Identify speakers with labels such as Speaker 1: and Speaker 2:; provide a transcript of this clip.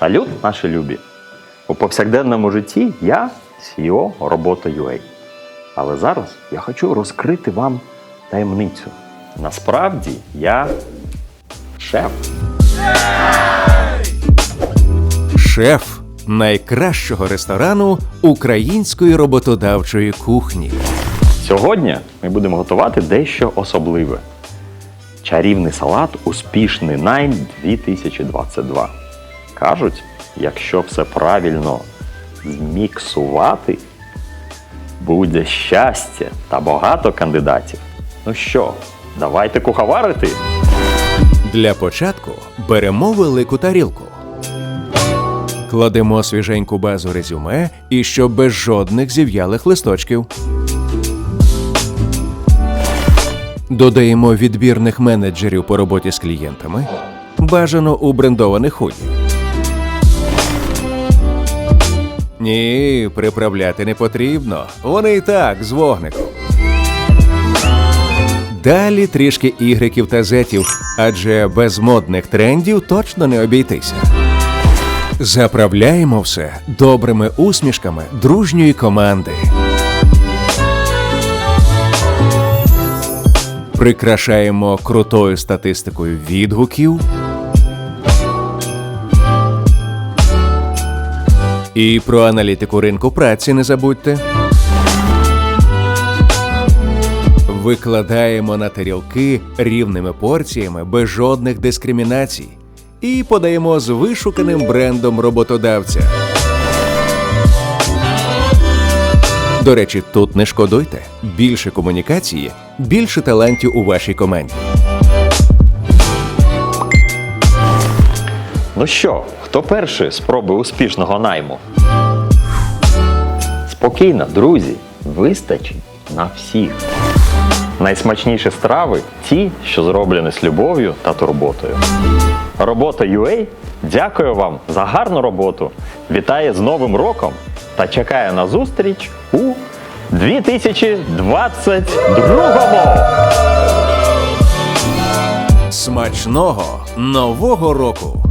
Speaker 1: Салют, наші любі! У повсякденному житті я CEO робота UA. Але зараз я хочу розкрити вам таємницю. Насправді я шеф.
Speaker 2: Шеф найкращого ресторану української роботодавчої кухні.
Speaker 1: Сьогодні ми будемо готувати дещо особливе. Чарівний салат Успішний найм 2022. Кажуть, якщо все правильно зміксувати, буде щастя та багато кандидатів. Ну що, давайте куховарити?
Speaker 2: Для початку беремо велику тарілку. Кладемо свіженьку базу резюме і щоб без жодних зів'ялих листочків. Додаємо відбірних менеджерів по роботі з клієнтами, бажано у брендованих худі. Ні, приправляти не потрібно. Вони і так з вогником. Далі трішки ігреків та зетів, адже без модних трендів точно не обійтися. Заправляємо все добрими усмішками дружньої команди. Прикрашаємо крутою статистикою відгуків. І про аналітику ринку праці не забудьте. Викладаємо на тарілки рівними порціями без жодних дискримінацій і подаємо з вишуканим брендом роботодавця. До речі, тут не шкодуйте. Більше комунікації, більше талантів у вашій команді.
Speaker 1: Ну що, хто перший спробує успішного найму? Спокійно, друзі, вистачить на всіх. Найсмачніші страви ті, що зроблені з любов'ю та турботою. Робота UA дякую вам за гарну роботу. Вітає з Новим роком та чекає на зустріч у 2022
Speaker 2: Смачного нового року!